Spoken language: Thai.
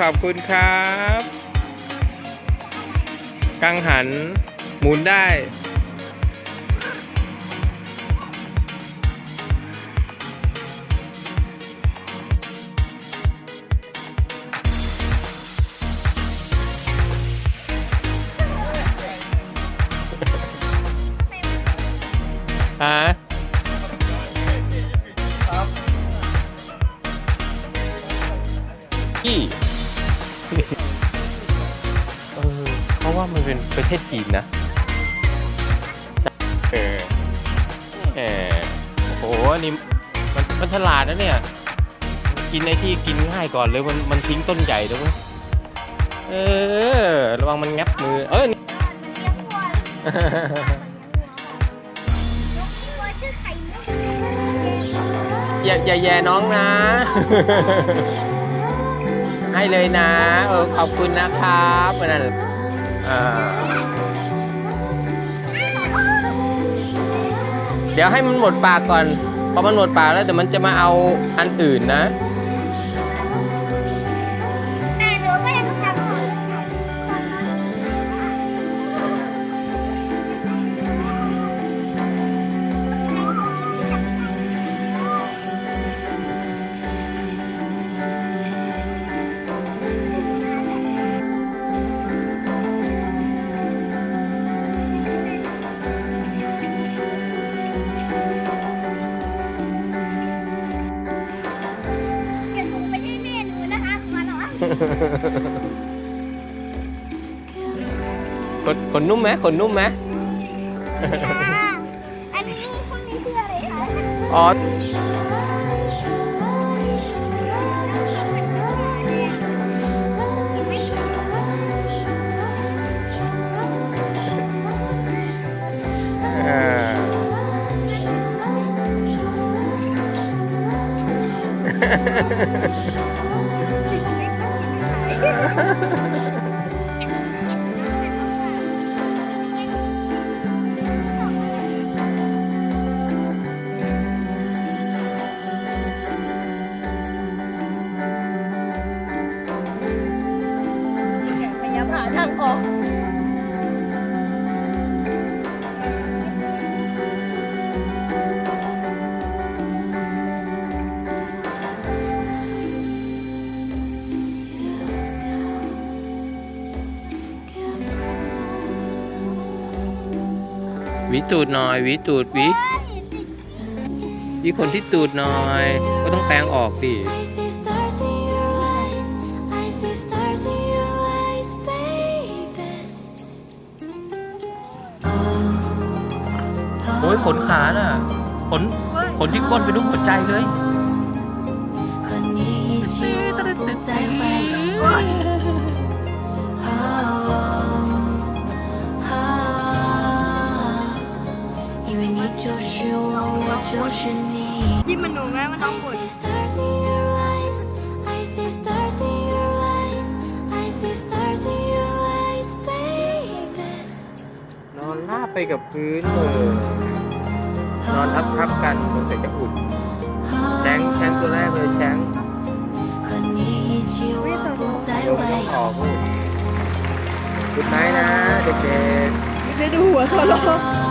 ขอบคุณครับ กังหันหมุนได้ ฮะกี่ เออเขาว่ามันเป็นประเทศจีนนะ เออแหมโอ้โหนี่มันมันฉลาดนะเนี่ยกินในที่กินง่ายก่อนเลยมันมันทิ้งต้นใหญ่ด้วยเวยเออ ระวังมันงับมือ เออ อย่าอย่าแย่น้องนะ ให้เลยนะ เออขอบคุณนะครับนั่นอ่าเดี๋ยวให้มันหมดปากก่อนพอมันหมดปากแล้วเดี๋ยวมันจะมาเอาอันอื่นนะ ขนขนนุ่มไหมขนนุ่มไหมอันนี้พวกนี้คืออะไรคะ อ๋อ อ่า พยายามหาทางออก วิตูดหน่อยวิตูดวิวิคนที่ตูดหน่อย ก็ต้องแปลงออกดิโอ้ยขนขาน่ะขนขนที่ก้นไปนุ่มหัวใจเลย 我，我就是你。 ที่มันหนูแม่มันน้อง I หมด see stars in your eyes. I see stars in your eyes. I see stars in your eyes, baby. นอนราบไปกับพื้นเลยนอนทับทับๆกันสงสัยจะอุ่นแชงแชงตัวแรกเลยแชง 和你一起，我不再 ลม 怀 ต้อง 疑。 ออกลูกกุดไนท์นะเด็ก ได้ดูหัวเขาหรอ 啊